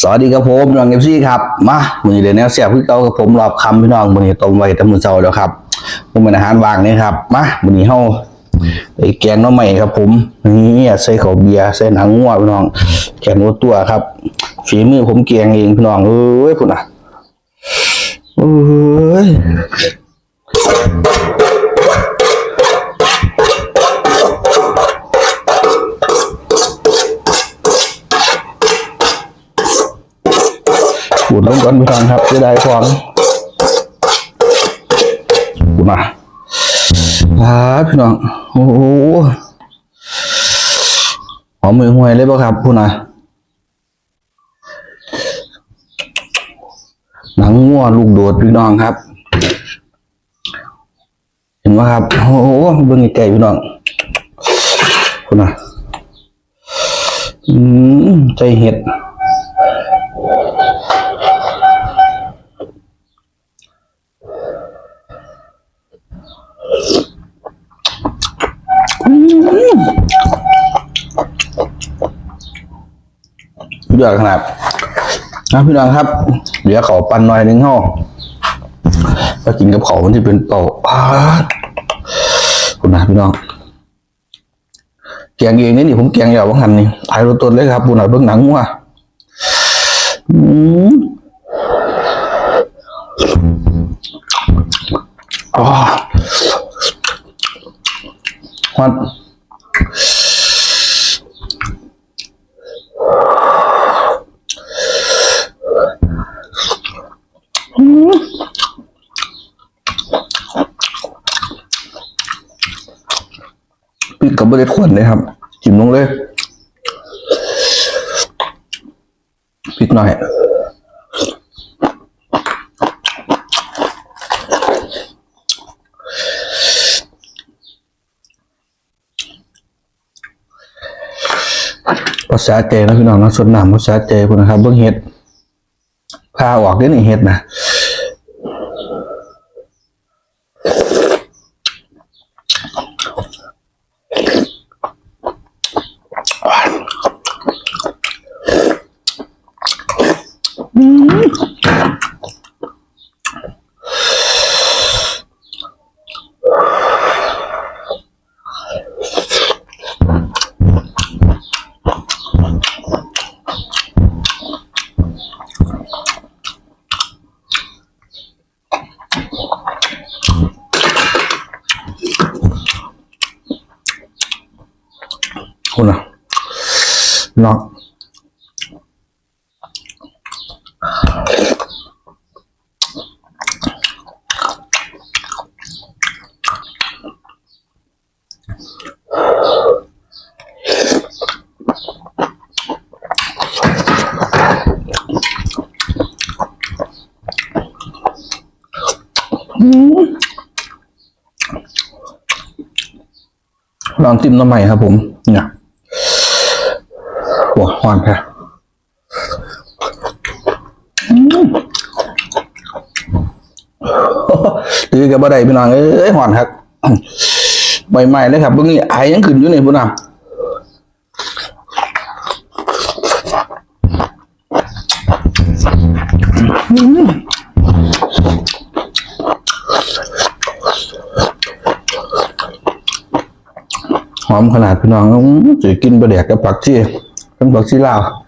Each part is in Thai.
สวัสดีครับผมน้องเอฟซีครับ มามือเดี๋ยวแนวเสียบพี่เก่ากับผมรอบคำพี่น้องมือนี้ต้มไว้ตะมือเช้าแล้วครับมันเป็นอาหารว่างนี่ครับ มามือนี้เฮาไอ้แกงน้องใหม่ครับ ผมนี่ใส่ข้าวเบียร์ใส่หนังงัวพี่น้อง แกงวัวตัวครับฝีมือผมแกงเองพี่น้องเอ้ยพุ่นอะเอ้ย ก่อนพี่น้องครับจะได้ฟองขูดมาอ่าพี่น้อง โอ้โหหอมมือห่วยเลยป่ะครับพูดนะหนังงัวลูกโดดพี่น้องครับ เห็นไหมครับ โอ้โหเบิ่งไกลๆพี่น้องพูดนะอืมใจเห็ด สุดยอดขนาดนะพี่น้องครับ เดี๋ยวขอปันหน่อยหนึงห้อก็กินกับเขามันที่เป็นโตปาคุณนะพี่น้องแกงเองนี่นี่ผมแกงยาวว่างันนี่ถ่ายรถต้นเลยครับบุญหน่อยเบื้องหนังว่ะอืมอ๋อฮอต พริกกับบะเด็ดขวนเลยครับ จิ้มลงเลยพริกหน่อยภาษาเจนะพี่น้องนะส่วนน้ำภาษาเจพุ่นนะครับ เบื้องเห็ดพาออกได้หนึ่งเห็ดนะ คุณนะเนาะลองจิ้มน้ำใหม่ครับผมเนี่ย หวานค่ะตือกับบ่ได้พี่น้องเอ้ยหวานครับใหม่ๆเลยครับเบิ่งนี่ไอายยังขึ้นอยู่นี่พุ่นน่ะหอมขนาดพี่น้องอื้อจะกินปลาแดกกับผักชี่ em bậc xí lào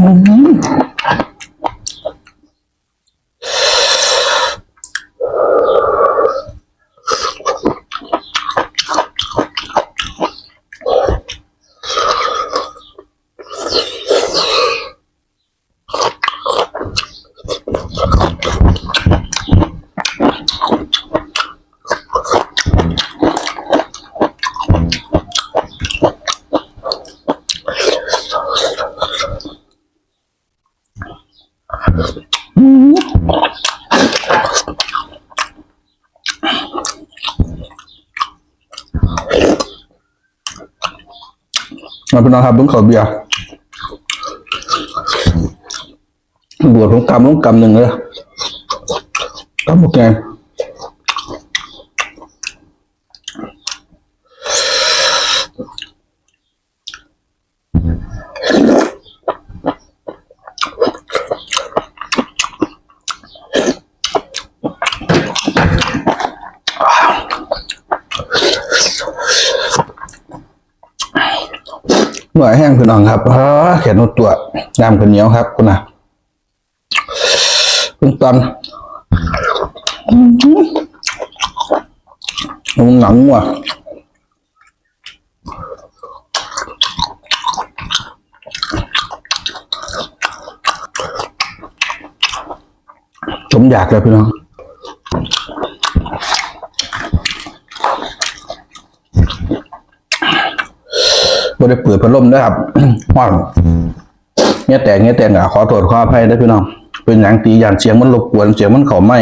Mm-hmm. ชีลาวมาพี่น้องครับเบิ้งเขาเบียร์บวชผมกำลงกำหนึ่งเลยกำหมกแกง หน่วยแห้งพี่น้องครับอ้าแขนนตัวน้ำกันเหนียวครับคุณนะเพิ่งตอนอื้อหือมันหนังว่ะสมอยากเลยพี่น้อง บ่ได้เปิดพัดลมด้วยครับห้อนเนี่ยแต่เนี่ยแต่งอะขอโทษขออภัยด้วยพี่น้อง เป็นอย่างตีอย่างเสียงมันรบกวนเสียงมันเข้าไม่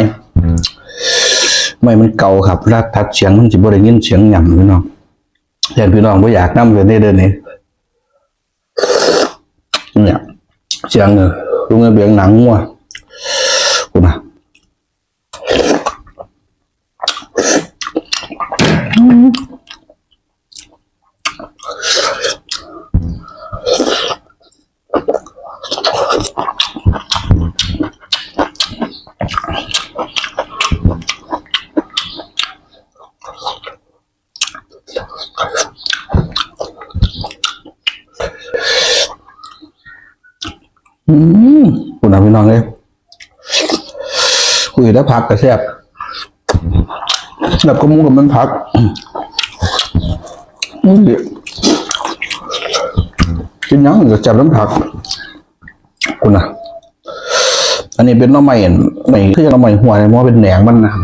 ไม่มันเก่าครับรัดทัดเสียงมันสิบ่ได้ยินเสียงหย่ำพี่น้องแทนพี่น้องบ่อยากนำเลยในเดินนี้เนี่ยเสียงเออลุงเบียงหนังงัวกูนะ อืมกูนะพี่น้องเลยคุยแล้วพักกระแซบแบบก็มูกับมันพักอืมกินยังจะจับน้ำผักกูนะอันนี้เป็นน้อใหม่ใหม่คือน้อใหม่หัวเลยมันเป็นแหนงมันนะครับ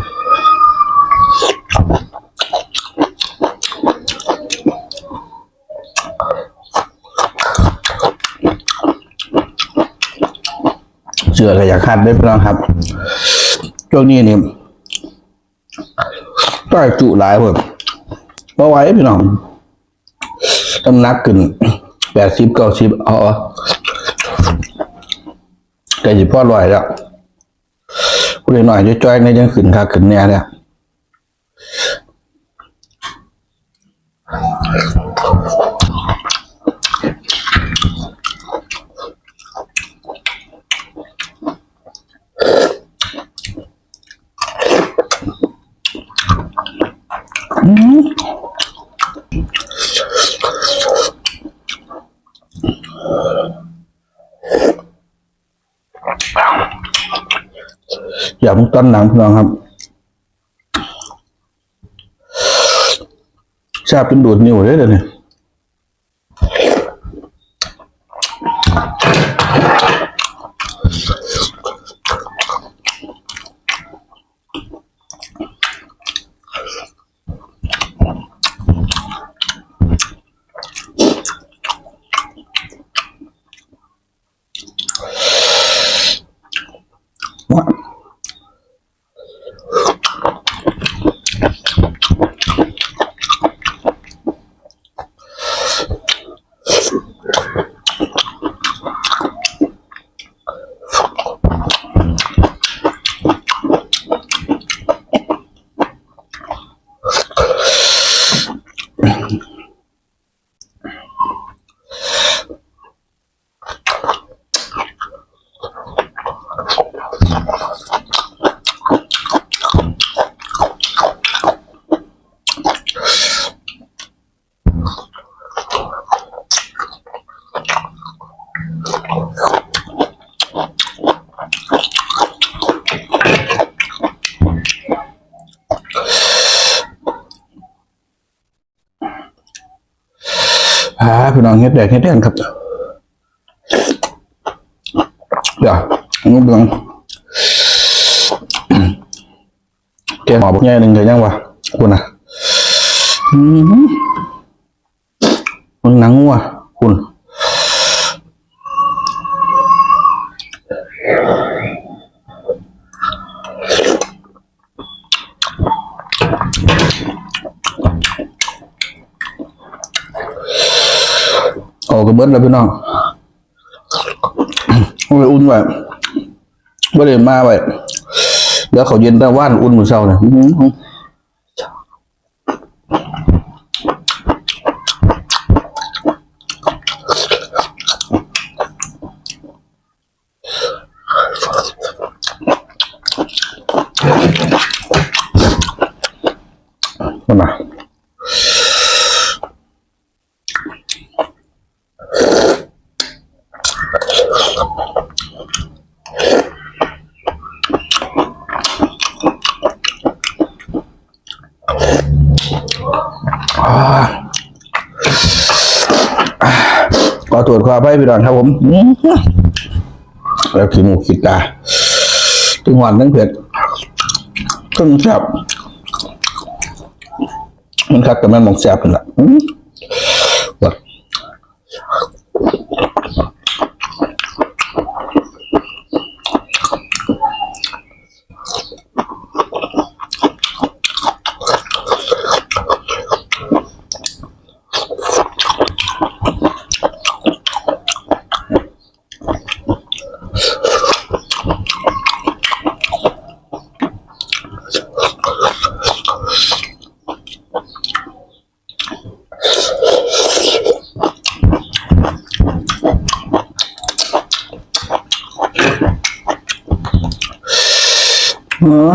เสือก็อยากคัดได้พี่น้องครับช่วงนี้นี่ต้อยจุหลายเพิ่มเพราะไว้พี่น้องน้ำหนักขึ้นแปดสิบเก้าสิบเอาเอแต่สิพ่อลอยแล้วพูดหน่อยจ้อยๆในยังขึ้นค่าขึ้นแน่เนี่ย อย่าพิ่งต้นหนังพี่น้องครับชาบเป็นดูดนิ้วเลยเดี๋ยวนี้ อ่าพี่น้องเฮ็ดแดงเฮ็ดแดงครับเดี๋ยวงูเบืองแกหมอบอกแง่หนึ่งเลยยังวะคุณอะอืมมันหนังว่ะคุณโอ้ เขากระเบิดแล้วพี่น้องเอาไปอุ่นไว้บ่ได้มาไว้แล้วเขาเย็นแต่ว่านอุ่นมื้อเช้าเนี่ยอื้อหือนั่นน่ะ ขอตรวจความให้พี่ดอนครับผม แล้วขีหมูขีดตาตึงหวานตึงเผ็ดตึงแซ่บมันคักกับแม่หมองแซ่บเป็นละ เออ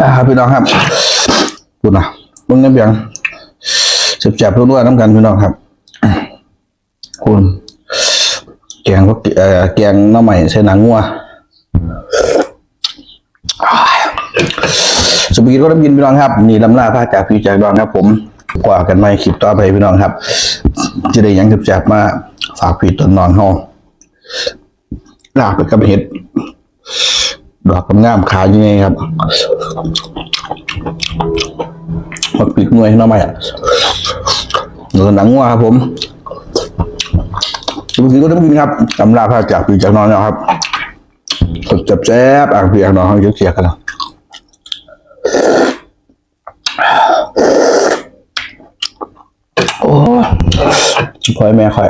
อ่าครับพี่น้องครับคุณนะมึงนี่ยเบียงเจ็บๆรั่วๆน้ำกันพี่น้องครับ คุณแกงก็เอ่อแกงน้ำใหม่ใส่หนังงัวสปีดก็ต้องกินพี่น้องครับ นี่ลำลาพาจากพี่จากดอนครับ ผมกว่ากันไม่คลิปต่อไปพี่น้องครับ จะได้ยังเจ็บมา ฝากพี่ต้นนอนห้องลาไปกับเห็ดดอกกำงามขายยังไงครับมาปิดหน่วยหน้ำใหม่อะเงินหนังงัวครับผมทุกทีก็ต้องกินครับตำราพาจากปีจากนอนนะครับสดจับแซ่บอ่างปีอ่างนอนเขาเยอะเสียกันแล้วโอ้ยคอยแม่คอย